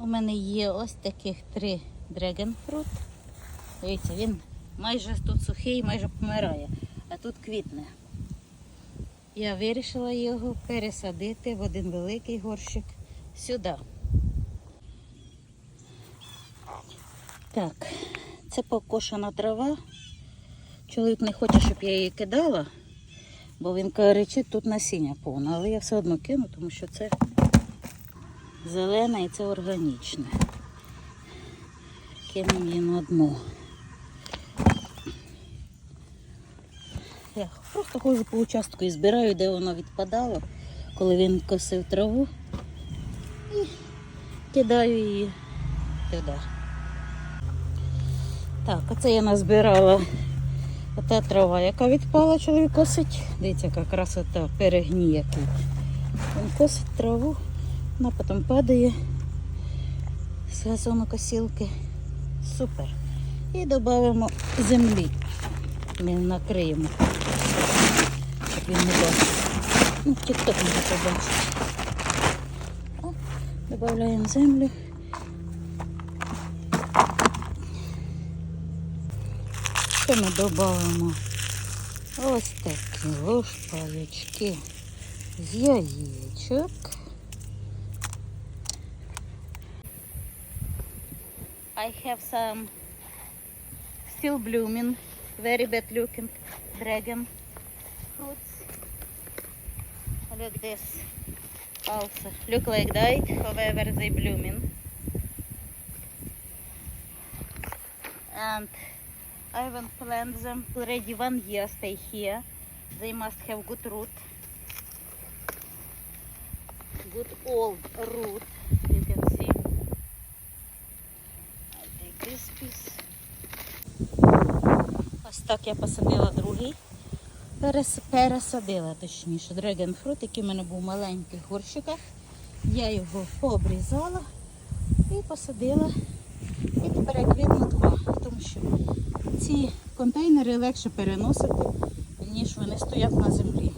У мене є ось таких три дрегенфрут. Дивіться, він майже тут сухий, майже помирає, а тут квітне. Я вирішила його пересадити в один великий горщик сюди. Так, це покошена трава. Чоловік не хоче, щоб я її кидала, бо він кричить, тут насіння повно. Але я все одно кину, тому що це зелене і це органічне. Кинемо її на дно. Я просто ходжу по участку і збираю, де воно відпадало, коли він косив траву. І кидаю її туди. Так, оце я назбирала ота трава, яка відпала, чоловік косить. Дивіться, яка красота, перегній який. Він косить траву, вона потім падає з газонокосілки. Супер. І додаємо землі. Ми накриємо, щоб він не бачив. Ну, тік-ток може побачити. Додаємо землю. Що ми додаємо? Ось такі ложпаєчки з яєчок. I have some still blooming, very bad looking dragon fruits. Look this also. Look like that, however they blooming. And I will plant them already one year stay here. They must have good root. Good old root, Piece. Ось так я посадила другий. Перес, пересадила точніше дрегенфрут, який в мене був в горщиках. Я його пообрізала і посадила. І тепер я квітну два, тому що ці контейнери легше переносити, ніж вони стоять на землі.